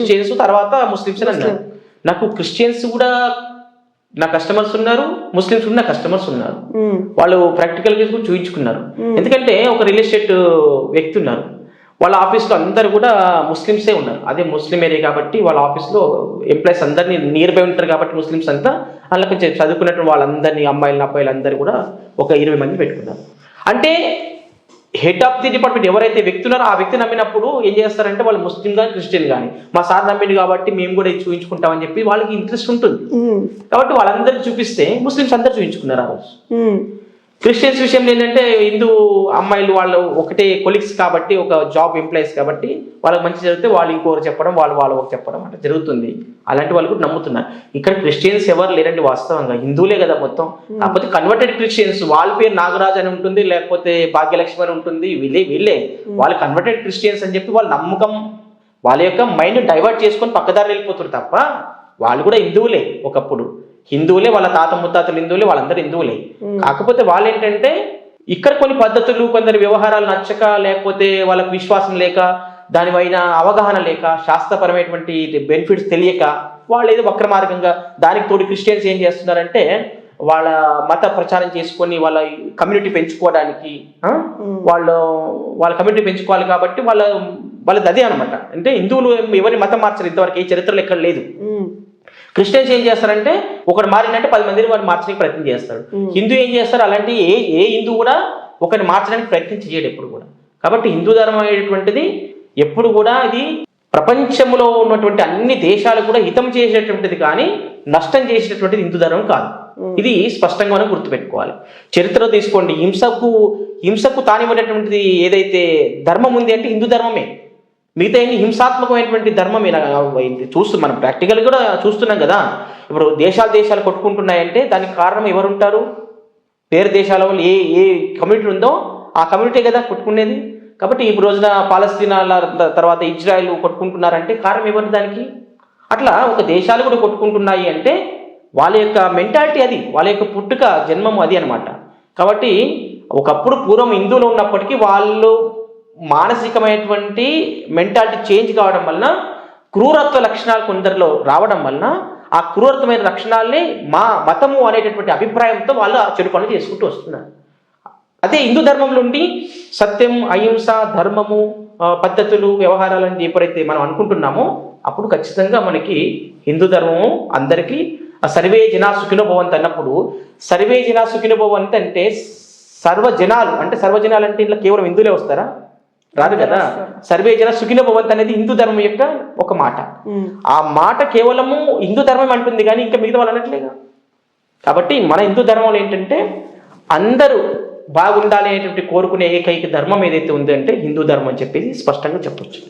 Christians తర్వాత Muslims అని అన్నారు. నాకు క్రిస్టియన్స్ కూడా నా కస్టమర్స్ ఉన్నారు ముస్లిమ్స్ కూడా నా కస్టమర్స్ ఉన్నారు. ఉమ్, వాళ్ళు ప్రాక్టికల్గా కూడా చూపించుకున్నారు ఎందుకంటే ఒక రియల్ ఎస్టేట్ వ్యక్తి ఉన్నారు. వాళ్ళ ఆఫీస్లో అందరు కూడా ముస్లిమ్సే ఉన్నారు. అదే ముస్లిం ఏరియా కాబట్టి వాళ్ళ ఆఫీస్లో ఎంప్లాయీస్ అందరినీ నియర్ బై ఉంటారు కాబట్టి ముస్లిమ్స్ అంతా అలా కొంచెం చదువుకున్నట్టు వాళ్ళందరినీ అమ్మాయిలు అబ్బాయిలు అందరూ కూడా ఒక ఇరవై మంది పెట్టుకున్నారు. అంటే హెడ్ ఆఫ్ ది డిపార్ట్మెంట్ ఎవరైతే వ్యక్తి ఉన్నారో ఆ వ్యక్తి నమ్మినప్పుడు ఏం చేస్తారంటే వాళ్ళు ముస్లిం కానీ క్రిస్టియన్ కానీ మా సార్ నమ్మింది కాబట్టి మేము కూడా ఇది చూపించుకుంటామని చెప్పి వాళ్ళకి ఇంట్రెస్ట్ ఉంటుంది. కాబట్టి వాళ్ళందరికీ చూపిస్తే ముస్లిమ్స్ అందరు చూపించుకున్నారు ఆ రోజు. క్రిస్టియన్స్ విషయంలో ఏంటంటే హిందూ అమ్మాయిలు వాళ్ళు ఒకటే కొలిక్స్ కాబట్టి ఒక జాబ్ ఎంప్లాయీస్ కాబట్టి వాళ్ళకి మంచి జరిగితే వాళ్ళు ఇంకొకరు చెప్పడం వాళ్ళు వాళ్ళు ఒకరు చెప్పడం అట్లా జరుగుతుంది. అలాంటి వాళ్ళు కూడా నమ్ముతున్నారు. ఇక్కడ క్రిస్టియన్స్ ఎవరు లేరండి వాస్తవంగా. హిందువులే కదా మొత్తం. కాకపోతే కన్వర్టెడ్ క్రిస్టియన్స్ వాళ్ళ పేరు నాగరాజ్ అని ఉంటుంది లేకపోతే భాగ్యలక్ష్మి అని ఉంటుంది. వీళ్ళే వీళ్ళే. వాళ్ళు కన్వర్టెడ్ క్రిస్టియన్స్ అని చెప్పి వాళ్ళ నమ్మకం వాళ్ళ యొక్క మైండ్ డైవర్ట్ చేసుకొని పక్కదారి వెళ్ళిపోతారు తప్ప వాళ్ళు కూడా హిందువులే ఒకప్పుడు. హిందువులే వాళ్ళ తాత ముత్తాతలు హిందువులే వాళ్ళందరూ హిందువులే. కాకపోతే వాళ్ళు ఏంటంటే ఇక్కడ కొన్ని పద్ధతులు కొందరి వ్యవహారాలు నచ్చక లేకపోతే వాళ్ళకి విశ్వాసం లేక దానిపైన అవగాహన లేక శాస్త్రపరమైనటువంటి బెనిఫిట్స్ తెలియక వాళ్ళు ఏదో వక్ర మార్గంగా దానికి తోడు క్రిస్టియన్స్ ఏం చేస్తున్నారంటే వాళ్ళ మత ప్రచారం చేసుకొని వాళ్ళ కమ్యూనిటీ పెంచుకోవడానికి? వాళ్ళు వాళ్ళ కమ్యూనిటీ పెంచుకోవాలి కాబట్టి వాళ్ళ వాళ్ళది అదే అనమాట అంటే హిందువులు ఎవరి మతం మార్చరు ఇంతవరకు ఏ చరిత్రలో ఎక్కడ లేదు. క్రిస్టియన్స్ ఏం చేస్తారంటే ఒకటి మారిందంటే పది మందిని వాడు మార్చడానికి ప్రయత్నం చేస్తాడు. హిందూ ఏం చేస్తారు? అలాంటి ఏ ఏ హిందూ కూడా ఒకరిని మార్చడానికి ప్రయత్నం చేయడు ఎప్పుడు కూడా. కాబట్టి హిందూ ధర్మం అనేటువంటిది ఎప్పుడు కూడా ఇది ప్రపంచంలో ఉన్నటువంటి అన్ని దేశాలు కూడా హితం చేసేటువంటిది కానీ నష్టం చేసేటటువంటిది హిందూ ధర్మం కాదు. ఇది స్పష్టంగా మనం గుర్తుపెట్టుకోవాలి. చరిత్రలో తీసుకోండి. హింసకు హింసకు తానివ్వనటువంటిది ఏదైతే ధర్మం ఉంది అంటే హిందూ ధర్మమే. మిగతా ఎన్ని హింసాత్మకమైనటువంటి ధర్మం ఇలా చూస్తూ మనం ప్రాక్టికల్ కూడా చూస్తున్నాం కదా. ఇప్పుడు దేశాలు దేశాలు కొట్టుకుంటున్నాయంటే దానికి కారణం ఎవరుంటారు? వేరే దేశాల వాళ్ళు ఏ ఏ కమ్యూనిటీ ఉందో ఆ కమ్యూనిటీ కదా కొట్టుకునేది. కాబట్టి ఈ రోజున పాలస్తీనాల తర్వాత ఇజ్రాయెల్ కొట్టుకుంటున్నారంటే కారణం ఎవరు దానికి? అట్లా ఒక దేశాలు కూడా కొట్టుకుంటున్నాయి అంటే వాళ్ళ యొక్క మెంటాలిటీ అది. వాళ్ళ యొక్క పుట్టుక జన్మం అది అనమాట కాబట్టి ఒకప్పుడు పూర్వం హిందువులు ఉన్నప్పటికీ వాళ్ళు మానసికమైనటువంటి మెంటాలిటీ చేంజ్ కావడం వలన క్రూరత్వ లక్షణాలు కొందరిలో రావడం వలన ఆ క్రూరత్వమైన లక్షణాలని మా మతము అనేటటువంటి అభిప్రాయంతో వాళ్ళు ఆ చెడు పనులు చేసుకుంటూ వస్తున్నారు. అదే హిందూ ధర్మం నుండి సత్యం అహింస ధర్మము పద్ధతులు వ్యవహారాలని ఎప్పుడైతే మనం అనుకుంటున్నామో అప్పుడు ఖచ్చితంగా మనకి హిందూ ధర్మము అందరికీ ఆ సర్వే జనా సుఖినోభవంత్ అన్నప్పుడు సర్వే జనా సుఖినోభవంత్ అంటే సర్వ జనాలు అంటే సర్వజనాలు అంటే ఇంట్లో కేవలం హిందువులే వస్తారా? రాదు కదా? సర్వే జన సుఖినో భవంత్ అనేది హిందూ ధర్మం యొక్క ఒక మాట. ఆ మాట కేవలము హిందూ ధర్మం అంటుంది కానీ ఇంకా మిగతా వాళ్ళు అనట్లేగా? కాబట్టి మన హిందూ ధర్మంలో ఏంటంటే అందరూ బాగుండాలి అనేటువంటి కోరుకునే ఏకైక ధర్మం ఏదైతే ఉందంటే హిందూ ధర్మం అని చెప్పేసి స్పష్టంగా చెప్పొచ్చు.